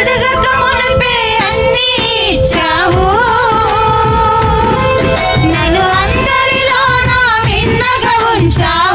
అడగక మునిపే అన్ని నన్ను అందరిలో నా మిన్నగా ఉంచావు.